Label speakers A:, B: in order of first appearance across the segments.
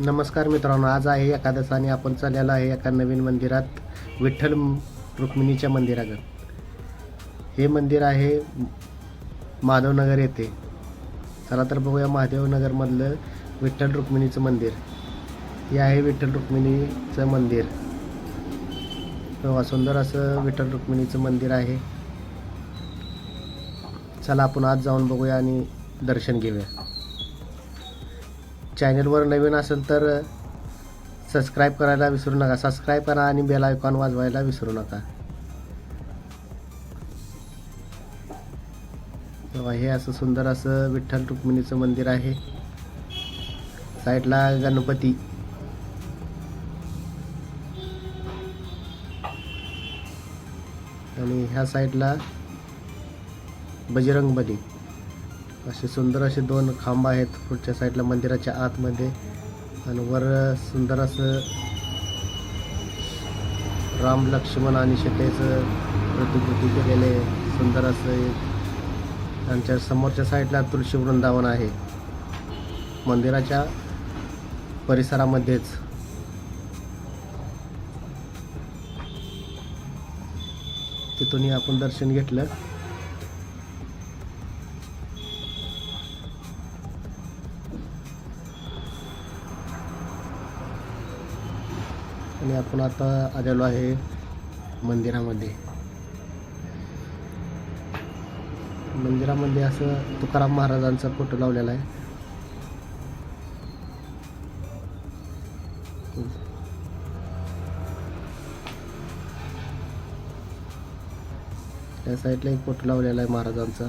A: नमस्कार मित्रांनो आज आहे एकादश आणि आपण चाललेलो आहे एका नवीन मंदिरात विठ्ठल रुक्मिणीच्या मंदिराकडे हे मंदिर आहे म- माधवनगर येथे. चला तर बघूया महादेवनगरमधलं विठ्ठल रुक्मिणीचं मंदिर. हे आहे विठ्ठल रुक्मिणीचं मंदिर. सुंदर असं विठ्ठल रुक्मिणीचं मंदिर आहे. चला आपण आज जाऊन बघूया आणि दर्शन घेऊया. चॅनलवर नवीन असेल तर सबस्क्राईब करायला विसरू नका. सबस्क्राईब करा आणि बेल आयकॉन वाजवायला विसरू नका. तेव्हा हे असं सुंदर असं विठ्ठल रुक्मिणीचं मंदिर आहे. साईडला गणपती. आणि ह्या साईडला बजरंगबली. असे सुंदर असे दोन खांब आहेत पुढच्या साईडला मंदिराच्या आतमध्ये. आणि वर सुंदर असं राम लक्ष्मण आणि सीतेचं प्रतिकृती केलेले सुंदर असं एक त्यांच्या समोरच्या साईडला तुळशी वृंदावन आहे. मंदिराच्या परिसरामध्येच. तिथूनही आपण दर्शन घेतलं. आणि आपण आता आलेलो आहे मंदिरामध्ये. मंदिरामध्ये असं तुकाराम महाराजांचा फोटो लावलेला आहे. त्या साईडला एक फोटो लावलेला आहे महाराजांचा.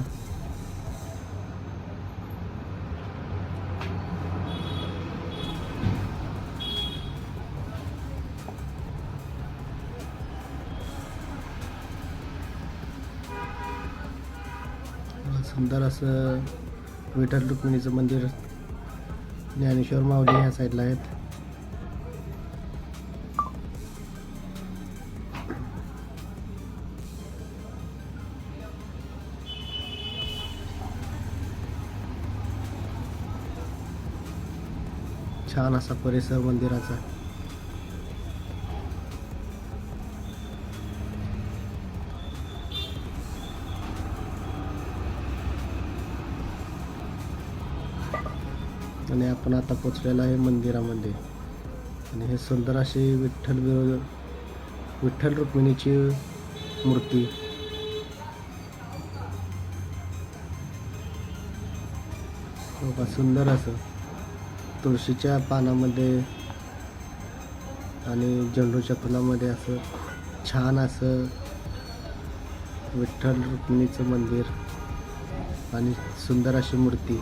A: सुंदर असं विठ्ठल रुक्मिणीचं मंदिर ज्ञानेश्वर माऊली ह्या साईडला आहेत. छान असा परिसर मंदिराचा. आणि आपण आता पोचलेलो आहे मंदिरामध्ये. आणि हे सुंदर अशी विठ्ठल विरो विठ्ठल रुक्मिणीची मूर्ती. बघा, सुंदर असं. तुळशीच्या पानामध्ये आणि झेंडूच्या फुलामध्ये असं छान असं विठ्ठल रुक्मिणीचं मंदिर आणि सुंदर अशी मूर्ती.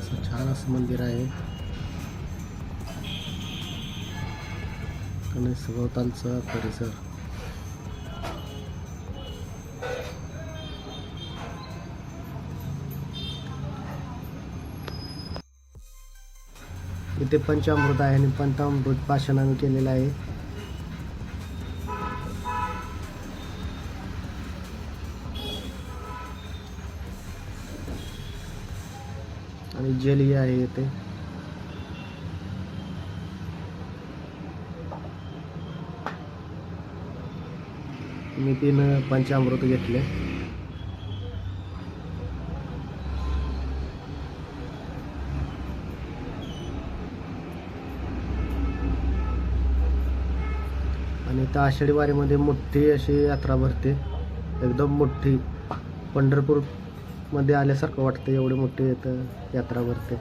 A: असं छान असं मंदिर आहे. आणि सभोवतालचा परिसर. इथे पंचामृत आहे आणि पंचामृत पाषाणाने केलेलं आहे. आणि जलीय आहे येथे मी तीन पंचामृत घेतले. आणि त्या आषाढी वारीमध्ये मोठी अशी यात्रा भरते. एकदम मोठी. पंढरपूर मध्ये आल्यासारखं वाटतं एवढे मोठे येतं यात्रा भरते.